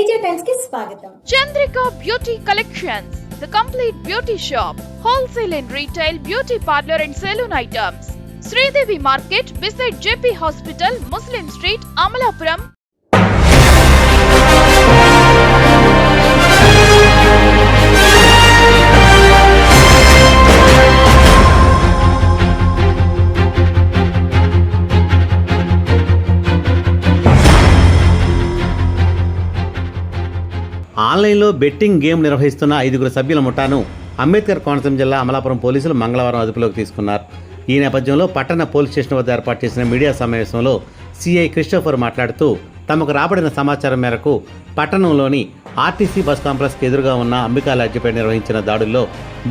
తేజ టైమ్స్కి స్వాగతం Chandrika Beauty Collections, the complete beauty shop, wholesale and retail beauty parlor and saloon items. Sridevi Market beside JP Hospital, Muslim Street, Amalapuram. ఆన్లైన్లో betting game నిర్వహిస్తున్న ఐదుగురు సభ్యుల ముఠాను అంబేద్కర్ కోనసీమ జిల్లా అమలాపురం పోలీసులు మంగళవారం అదుపులోకి తీసుకున్నారు. ఈ నేపథ్యంలో పట్టణ పోలీస్ స్టేషన్ వద్ద ఏర్పాటు చేసిన మీడియా సమావేశంలో సిఐ క్రిస్టోఫర్ మాట్లాడుతూ తమకు రాబడిన సమాచారం మేరకు పట్టణంలోని ఆర్టీసీ బస్ కాంప్లెక్స్కి ఎదురుగా ఉన్న అంబికా లాడ్జిపై నిర్వహించిన దాడుల్లో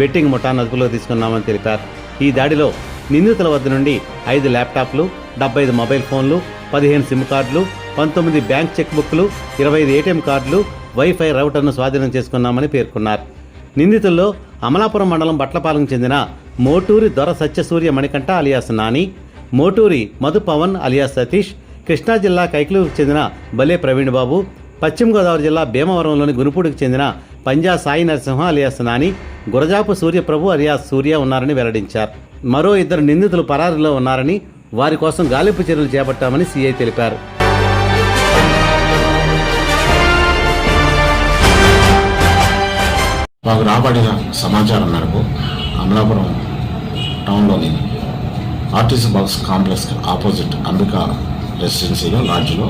బెట్టింగ్ ముఠాను అదుపులోకి తీసుకున్నామని తెలిపారు. ఈ దాడిలో నిందితుల వద్ద నుండి ఐదు ల్యాప్టాప్లు డెబ్బై ఐదు మొబైల్ ఫోన్లు పదిహేను సిమ్ కార్డులు పంతొమ్మిది బ్యాంక్ చెక్ బుక్లు ఇరవై ఐదు ఏటీఎం కార్డులు వైఫై రౌటర్ను స్వాధీనం చేసుకున్నామని పేర్కొన్నారు. నిందితుల్లో అమలాపురం మండలం బట్లపాలెం చెందిన మోటూరి దొర సత్యసూర్య మణికంఠ అలియాస్ నాని మోటూరి మధు పవన్ అలియాస్ సతీష్ కృష్ణా జిల్లా కైకలూరుకు చెందిన బలే ప్రవీణ్ బాబు పశ్చిమ గోదావరి జిల్లా భీమవరంలోని గునుపూడికి చెందిన పంజా సాయి నరసింహ అలియాస్ నాని గురజాపు సూర్యప్రభు అలియాస్ సూర్య ఉన్నారని వెల్లడించారు. మరో ఇద్దరు నిందితులు పరారిలో ఉన్నారని వారి కోసం గాలింపు చర్యలు చేపట్టామని సీఐ తెలిపారు. మాకు రాబడిన సమాచారం మేరకు Amalapuram టౌన్లోని RTC box complex opposite Ambika రెసిడెన్సీలో లాడ్జ్లో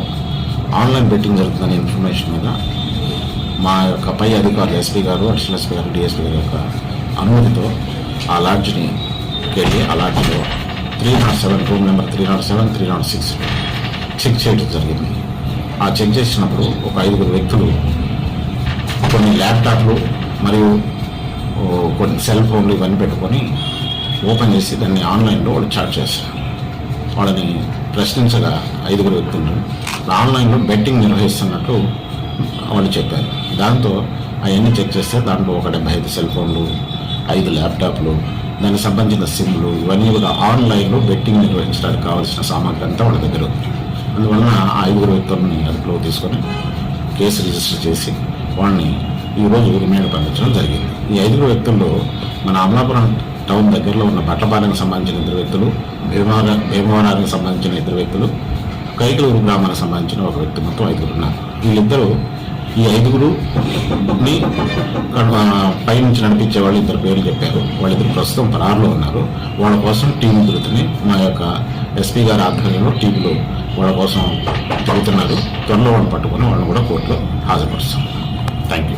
ఆన్లైన్ బెట్టింగ్ జరుగుతుందనే ఇన్ఫర్మేషన్ మీద మా యొక్క పై అధికారులు ఎస్పీ గారు అడిషనల్ ఎస్పీ గారు డిఎస్పీ గారి యొక్క అనుమతితో ఆ లాడ్జ్ని వెళ్ళి ఆ లాడ్జ్లో three nought seven room number three nought seven three nought six check చేయడం జరిగింది. ఆ చెక్ చేసినప్పుడు ఒక ఐదుగురు వ్యక్తులు కొన్ని ల్యాప్టాప్లు మరియు కొన్ని సెల్ ఫోన్లు ఇవన్నీ పెట్టుకొని ఓపెన్ చేసి దాన్ని ఆన్లైన్లో వాళ్ళు చాట్ చేశారు వాళ్ళని ప్రశ్నించగా ఐదుగురు వ్యక్తులు ఆన్లైన్లో బెట్టింగ్ నిర్వహిస్తున్నట్టు వాళ్ళు చెప్పారు. దాంతో అవన్నీ చెక్ చేస్తే దాంట్లో ఒక డెబ్బై ఐదు సెల్ ఫోన్లు ఐదు ల్యాప్టాప్లు దానికి సంబంధించిన సిమ్లు ఇవన్నీ కూడా ఆన్లైన్లో బెట్టింగ్ నిర్వహించడానికి కావాల్సిన సామాగ్రి అంతా వాళ్ళ దగ్గర ఉంది. అందువలన ఆ ఐదుగురు వ్యక్తులని అదుపులో తీసుకొని కేసు రిజిస్టర్ చేసి వాళ్ళని ఈరోజు రిమాండ్ పంపించడం జరిగింది. ఈ ఐదుగురు వ్యక్తుల్లో మన అమలాపురం టౌన్ దగ్గరలో ఉన్న బట్లపాలెంకి సంబంధించిన ఇద్దరు వ్యక్తులు భీమవర భీమవరానికి సంబంధించిన ఇద్దరు వ్యక్తులు కైకలూరు గ్రామానికి సంబంధించిన ఒక వ్యక్తి మొత్తం ఐదుగురు ఉన్నారు. వీళ్ళిద్దరూ ఈ ఐదుగురుని పై పైనుంచి నడిపించే వాళ్ళు ఇద్దరు పేర్లు చెప్పారు. వాళ్ళిద్దరు ప్రస్తుతం పరారులో ఉన్నారు. వాళ్ళ కోసం టీం తిరుగుతుంది మా యొక్క ఎస్పీ గారి ఆధ్వర్యంలో టీంలు వాళ్ళ కోసం తిరుగుతున్నారు త్వరలో వాళ్ళు పట్టుకొని వాళ్ళని కూడా కోర్టులో హాజరుపరుస్తాం. Thank you